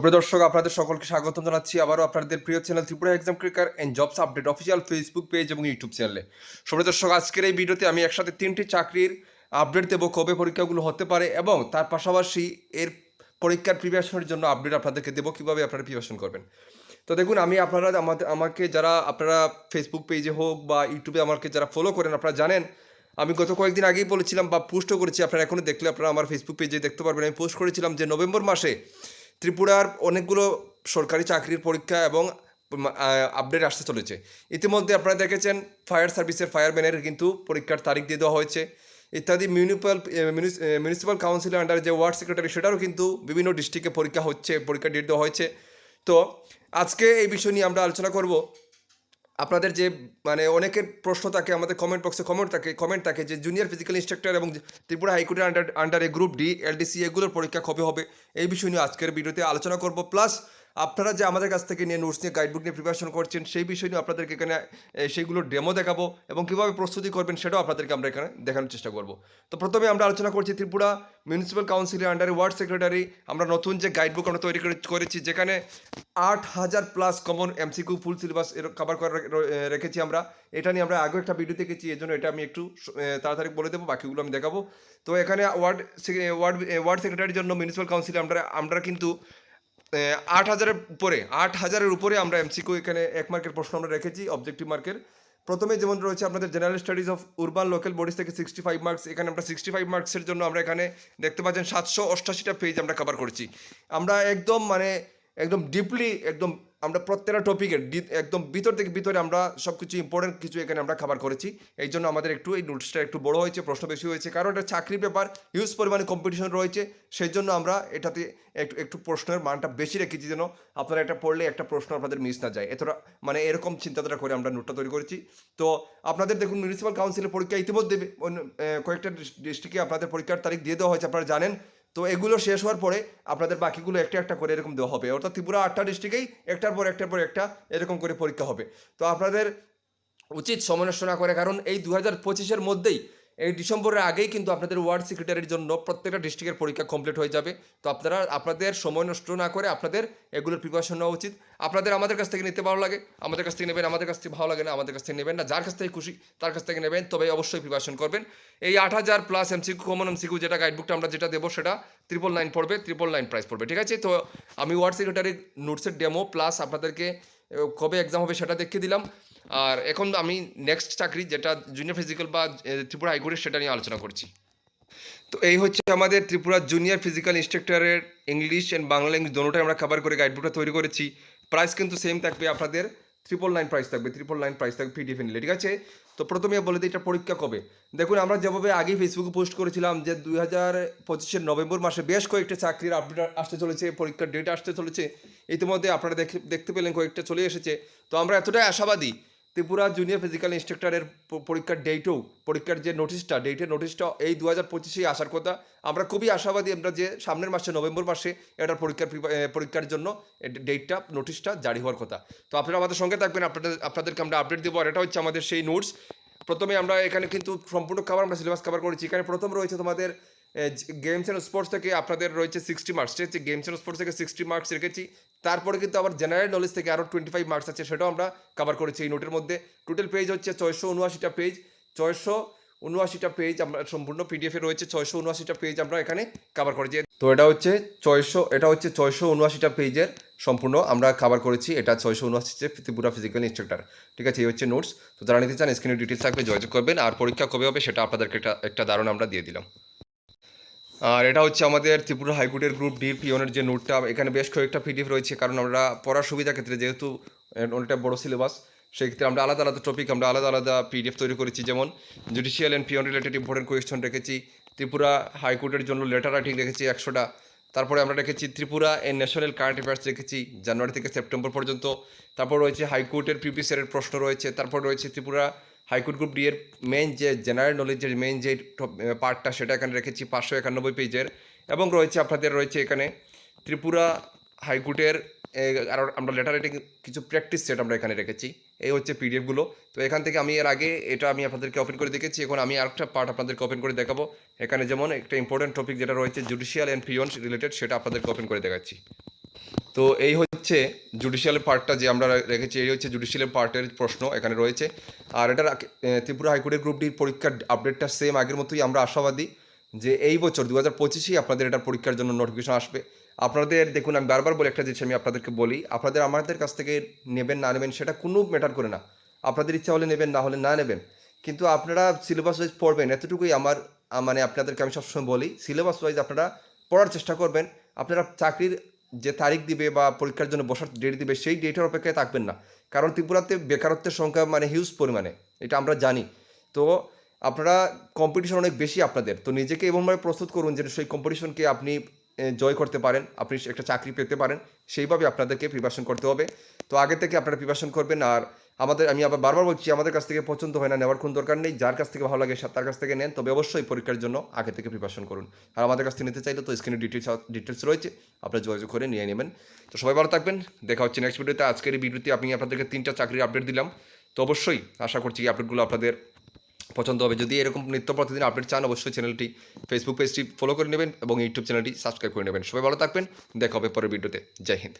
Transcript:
সুপ্রিয় দর্শক, আপনাদের সকলকে স্বাগতম জানাচ্ছি। আবারও আপনাদের প্রিয় channel Tripura exam cracker and jobs update official Facebook page এবং ইউটিউব চ্যানেলে সুপ্রিয় দর্শক, আজকের এই ভিডিওতে আমি একসাথে তিনটি চাকরির আপডেট দেবো, কবে পরীক্ষাগুলো হতে পারে এবং তার পাশাপাশি এর পরীক্ষার প্রিপারেশনের জন্য আপডেট আপনাদেরকে দেবো, কীভাবে আপনারা প্রিপারেশন করবেন। তো দেখুন, আমি আপনারা আমাদের, আমাকে যারা আপনারা ফেসবুক পেজে হোক বা ইউটিউবে আমাকে যারা ফলো করেন, আপনারা জানেন, আমি গত কয়েকদিন আগেই বলেছিলাম বা পোস্টও করেছি, আপনারা এখনও দেখলে আপনারা আমার ফেসবুক পেজে দেখতে পারবেন। আমি পোস্ট করেছিলাম যে নভেম্বর মাসে ত্রিপুরার অনেকগুলো সরকারি চাকরির পরীক্ষা এবং আপডেট আসতে চলেছে। ইতিমধ্যে আপনারা দেখেছেন ফায়ার সার্ভিসের ফায়ারম্যানের কিন্তু পরীক্ষার তারিখ দিয়ে দেওয়া হয়েছে। ইত্যাদি মিউনিপাল মিউনিসিপ্যাল কাউন্সিলের আন্ডারে যে ওয়ার্ড সেক্রেটারি সেটারও কিন্তু বিভিন্ন ডিস্ট্রিক্টে পরীক্ষা হচ্ছে, পরীক্ষা ডেট দেওয়া হয়েছে। তো, আজকে এই বিষয় নিয়ে আমরা আলোচনা করব। আপনাদের যে মানে অনেকের প্রশ্ন থাকে, আমাদের কমেন্ট বক্সে কমেন্ট থাকে কমেন্ট থাকে যে জুনিয়র ফিজিক্যাল ইনস্ট্রাক্টর এবং ত্রিপুরা হাইকোর্টের আন্ডার আন্ডারে গ্রুপ ডি এলডিসি এগুলোর পরীক্ষা কবে হবে? এই বিষয় নিয়ে আজকের ভিডিওতে আলোচনা করব। প্লাস আপনারা যে আমাদের কাছ থেকে নিয়ে নোটস নিয়ে গাইডবুক নিয়ে প্রিপারেশন করছেন সেই বিষয় নিয়ে আপনাদেরকে এখানে এ, সেইগুলোর ডেমো দেখাবো এবং কীভাবে প্রস্তুতি করবেন সেটাও আপনাদেরকে আমরা এখানে দেখানোর চেষ্টা করব। তো প্রথমে আমরা আলোচনা করছি ত্রিপুরা মিউনিসিপ্যাল কাউন্সিলের আন্ডারে ওয়ার্ড সেক্রেটারি আমরা নতুন যে গাইডবুক আমরা তৈরি করে- করেছি যেখানে আট হাজার plus common MCQ full syllabus এর কভার করে রেখেছি আমরা। এটা নিয়ে আমরা আগেও একটা ভিডিও দেখেছি এই জন্য এটা আমি একটু তাড়াতাড়ি বলে দেবো বাকিগুলো আমি দেখাবো। তো এখানে ওয়ার্ড ওয়ার্ড ওয়ার্ড সেক্রেটারির জন্য মিউনিসিপ্যাল কাউন্সিলে আমরা আমরা কিন্তু আট হাজারের উপরে, আট হাজারের উপরে আমরা এমসিকিউ এখানে এক মার্কের প্রশ্ন আমরা রেখেছি অবজেক্টিভ মার্কের প্রথমে যেমন রয়েছে আপনাদের general studies of urban local bodies থেকে সিক্সটি ফাইভ মার্কস এখানে আমরা সিক্সটি ফাইভ মার্কসের জন্য আমরা এখানে দেখতে পাচ্ছেন সাতশো অষ্টাশিটা পেজ আমরা কভার করছি। আমরা একদম মানে একদম ডিপলি একদম আমরা প্রত্যেকটা টপিকের একদম ভিতর থেকে ভিতরে আমরা সব কিছু ইম্পর্টেন্ট কিছু এখানে আমরা খাবার করেছি। এই জন্য আমাদের একটু এই নোটসটা একটু বড় হয়েছে, প্রশ্ন বেশি হয়েছে। কারণ এটা চাকরির ব্যাপার হিউজ পরিমাণে কম্পিটিশন রয়েছে। সেই জন্য আমরা এটাতে একটু একটু প্রশ্নের মানটা বেশি রেখেছি যেন আপনারা এটা পড়লে একটা প্রশ্ন আপনাদের মিস না যায়। এতটা মানে এরকম চিন্তাধারা করে আমরা নোটটা তৈরি করেছি। তো আপনাদের দেখুন মিউনিসিপ্যাল কাউন্সিলের পরীক্ষা ইতিমধ্যে কয়েকটা ডিস্ট্রিক্টে আপনাদের পরীক্ষার তারিখ দিয়ে দেওয়া হয়েছে। আপনারা জানেন তো এগুলো শেষ হওয়ার পরে আপনাদের বাকিগুলো একটা একটা করে এরকম দেওয়া হবে। অর্থাৎ ত্রিপুরা আটটা ডিস্ট্রিক্টেই একটার পর একটার পর একটা এরকম করে পরীক্ষা হবে। তো আপনাদের উচিত সমালোচনা না করে, কারণ এই দু হাজার পঁচিশের মধ্যেই এই ডিসেম্বরের আগেই কিন্তু আপনাদের ওয়ার্ড সেক্রেটারির জন্য প্রত্যেকটা ডিস্ট্রিক্টের পরীক্ষা কমপ্লিট হয়ে যাবে। তো আপনারা, আপনাদের সময় নষ্ট না করে আপনাদের এগুলোর প্রিপারেশন নেওয়া উচিত। আপনাদের আমাদের কাছ থেকে নিতে ভালো লাগে, আমাদের কাছ থেকে নেবেন, আমাদের কাছ থেকে ভালো লাগে না, আমাদের কাছ থেকে নেবেন না। যার কাছ থেকে খুশি, তার কাছ থেকে নেবেন তবে অবশ্যই প্রিপারেশন করবেন। এই আট হাজার প্লাস এমসিকিউ কমন এমসিকিউ যেটা গাইডবুকটা আমরা যেটা দেবো, সেটা ত্রিপল নাইন পড়বে ত্রিপল নাইন প্রাইস পড়বে, ঠিক আছে? তো আমি ওয়ার্ড সেক্রেটারির নোটসের ডেমো প্লাস আপনাদেরকে কবে এক্সাম হবে সেটা দেখিয়ে দিলাম। আর এখন আমি নেক্সট চাকরি যেটা জুনিয়র ফিজিক্যাল বা ত্রিপুরা হাইকোর্টের সেটা নিয়ে আলোচনা করছি। তো এই হচ্ছে আমাদের ত্রিপুরা জুনিয়র ফিজিক্যাল ইনস্ট্রাক্টরের ইংলিশ অ্যান্ড বাংলা ল্যাঙ্গুয়েজ দোনোটাই আমরা কভার করে গাইডবুকটা তৈরি করেছি। প্রাইস কিন্তু সেম থাকবে আপনাদের ট্রিপল নাইন প্রাইস থাকবে ট্রিপল নাইন প্রাইস থাকবে পিডিএফ নিলে ঠিক আছে? তো প্রথমে বলে দিই এটা পরীক্ষা কবে? দেখুন, আমরা যেভাবে আগেই ফেসবুকে পোস্ট করেছিলাম যে দুই হাজার পঁচিশের নভেম্বর মাসে বেশ কয়েকটা চাকরির আপডেট আসতে চলেছে, পরীক্ষার ডেট আসতে চলেছে। ইতিমধ্যে আপনারা দেখে দেখতে পেলেন কয়েকটা চলে এসেছে। তো আমরা এতটাই আশাবাদী ত্রিপুরা জুনিয়র ফিজিক্যাল ইনস্ট্রাক্টরের পরীক্ষার ডেটও পরীক্ষার যে নোটিশটা ডেটের নোটিশটা এই দু হাজার পঁচিশেই আসার কথা। আমরা খুবই আশাবাদী আমরা যে সামনের মাসে, নভেম্বর মাসে এটার পরীক্ষার পরীক্ষার জন্য ডেটটা নোটিশটা জারি হওয়ার কথা। তো আপনারা আমাদের সঙ্গে থাকবেন, আপনাদের, আপনাদেরকে আমরা আপডেট দেবো। আর এটা হচ্ছে আমাদের সেই নোটস প্রথমে আমরা এখানে কিন্তু সম্পূর্ণ খাবার আমরা সিলেবাস কভার করেছি। এখানে প্রথম রয়েছে তোমাদের গেমস অ্যান্ড স্পোর্টস থেকে আপনাদের রয়েছে সিক্সটি মার্কস ঠিক আছে? গেমস অ্যান্ড স্পোর্টস থেকে সিক্সটি মার্কস রেখেছি। তারপরে কিন্তু আবার জেনারেল নলেজ থেকে আরও টোয়েন্টি ফাইভ মার্কস আছে, সেটাও আমরা কভার করেছি এই নোটের মধ্যে। টোটাল পেজ হচ্ছে ছয়শো উনআশিটা পেজ ছয়শো উনআশিটা পেজ আমরা সম্পূর্ণ পিডিএফে রয়েছে, ছয়শো উনআশিটা পেজ আমরা এখানে কভার করেছি। তো এটা হচ্ছে ছয়শো, এটা হচ্ছে ছয়শো উনআশিটা পেজের সম্পূর্ণ আমরা কভার করেছি। এটা ছয়শো উনআশিতে ত্রিপুরা ফিজিক্যাল ইনস্ট্রাক্টর ঠিক আছে? এই হচ্ছে নোটস তো যারা নিতে চান স্ক্রিনে ডিটেলস থাকবে, যোগাযোগ করবেন, আর পরীক্ষা কবে হবে সেটা আপনাদেরকে একটা একটা ধারণা আমরা দিয়ে দিলাম। আর এটা হচ্ছে আমাদের ত্রিপুরা হাইকোর্টের গ্রুপ ডি পিওনের যে নোটটা, এখানে বেশ কয়েকটা পিডিএফ রয়েছে, কারণ আমরা পড়ার সুবিধার ক্ষেত্রে যেহেতু অনেকটা বড় সিলেবাস সেই ক্ষেত্রে আমরা আলাদা আলাদা টপিক আমরা আলাদা আলাদা পিডিএফ তৈরি করেছি। যেমন judicial and peon related important question রেখেছি, ত্রিপুরা হাইকোর্টের জন্য লেটার রাইটিং রেখেছি একশোটা, তারপরে আমরা রেখেছি Tripura and national current affairs রেখেছি, জানুয়ারি থেকে সেপ্টেম্বর পর্যন্ত, তারপর রয়েছে হাইকোর্টের প্রিভিয়াস প্রশ্ন রয়েছে, তারপর রয়েছে Tripura high court group D এর মেইন যে জেনারেল নলেজের মেইন যে পার্টটা সেটা এখানে রেখেছি পাঁচশো একানব্বই পেজের এবং রয়েছে আপনাদের রয়েছে এখানে ত্রিপুরা হাইকোর্টের এ, আরও আমরা লেটার রাইটিং কিছু প্র্যাকটিস সেট আমরা এখানে রেখেছি। এই হচ্ছে পিডিএফগুলো তো এখান থেকে আমি এর আগে এটা আমি আপনাদেরকে ওপেন করে দেখেছি। এখন আমি আরেকটা পার্ট আপনাদেরকে ওপেন করে দেখাবো। এখানে যেমন একটা ইম্পর্টেন্ট টপিক যেটা রয়েছে জুডিশিয়াল অ্যান্ড পিয়ন রিলেটেড সেটা আপনাদেরকে ওপেন করে দেখাচ্ছি। তো এই হচ্ছে জুডিশিয়াল পার্টটা যে আমরা রেখেছি, এই হচ্ছে জুডিশিয়াল পার্টের প্রশ্ন এখানে রয়েছে। আর এটার ত্রিপুরা হাইকোর্টের গ্রুপ ডির পরীক্ষার আপডেটটা সেম আগের মতোই, আমরা আশাবাদী যে এই বছর দু হাজার পঁচিশেই আপনাদের এটার পরীক্ষার জন্য নোটিফিকেশন আসবে। আপনাদের, দেখুন, আমি বারবার বলে একটা জিনিস আমি আপনাদেরকে বলি, আপনাদের আমাদের কাছ থেকে নেবেন, না নেবেন, সেটা কোনো ম্যাটার করে না। আপনাদের ইচ্ছা হলে নেবেন, না হলে না নেবেন। কিন্তু আপনারা সিলেবাস ওয়াইজ পড়বেন, এতটুকুই আমার মানে আপনাদেরকে আমি সবসময় বলি সিলেবাস ওয়াইজ আপনারা পড়ার চেষ্টা করবেন। আপনারা চাকরির যে তারিখ দিবে বা পরীক্ষার জন্য বসার ডেট দিবে, সেই ডেটের অপেক্ষায় থাকবেন না। কারণ ত্রিপুরাতে বেকারত্বের সংখ্যা মানে হিউজ পরিমাণে, এটা আমরা জানি। তো আপনারা কম্পিটিশন অনেক বেশি আপনাদের। তো নিজেকে এমনভাবে প্রস্তুত করুন যে সেই কম্পিটিশনকে আপনি জয় করতে পারেন, আপনি একটা চাকরি পেতে পারেন, সেইভাবে আপনাদেরকে প্রিপারেশন করতে হবে। তো আগে থেকে আপনারা প্রিপারেশন করবেন আর আমাদের, আমি আবার বারবার বলছি, আমাদের কাছ থেকে পছন্দ হয় না, নেওয়ার কোনো দরকার নেই, যার কাছ থেকে ভালো লাগে তার কাছ থেকে নেন, তবে অবশ্যই পরীক্ষার জন্য আগে থেকে প্রিপারেশন করুন। আর আমাদের কাছ থেকে নিতে চাইলে তো স্ক্রিনে ডিটেলস ডিটেলস রয়েছে আপনারা যোগাযোগ করে নিয়ে নেবেন। তো সবাই ভালো থাকবেন, দেখা হচ্ছে নেক্সট ভিডিওতে আজকের এই ভিডিওতে আমি আপনাদেরকে তিনটা চাকরির আপডেট দিলাম। তো অবশ্যই আশা করছি আপডেটগুলো আপনাদের পছন্দ হবে। যদি এরকম নিত্য প্রতিদিন আপডেট চান, অবশ্যই চ্যানেলটি ফেসবুক পেজটি ফলো করে নেবেন এবং ইউটিউব চ্যানেলটি সাবস্ক্রাইব করে নেবেন। সবাই ভালো থাকবেন, দেখা হবে পরের ভিডিওতে জয় হিন্দ।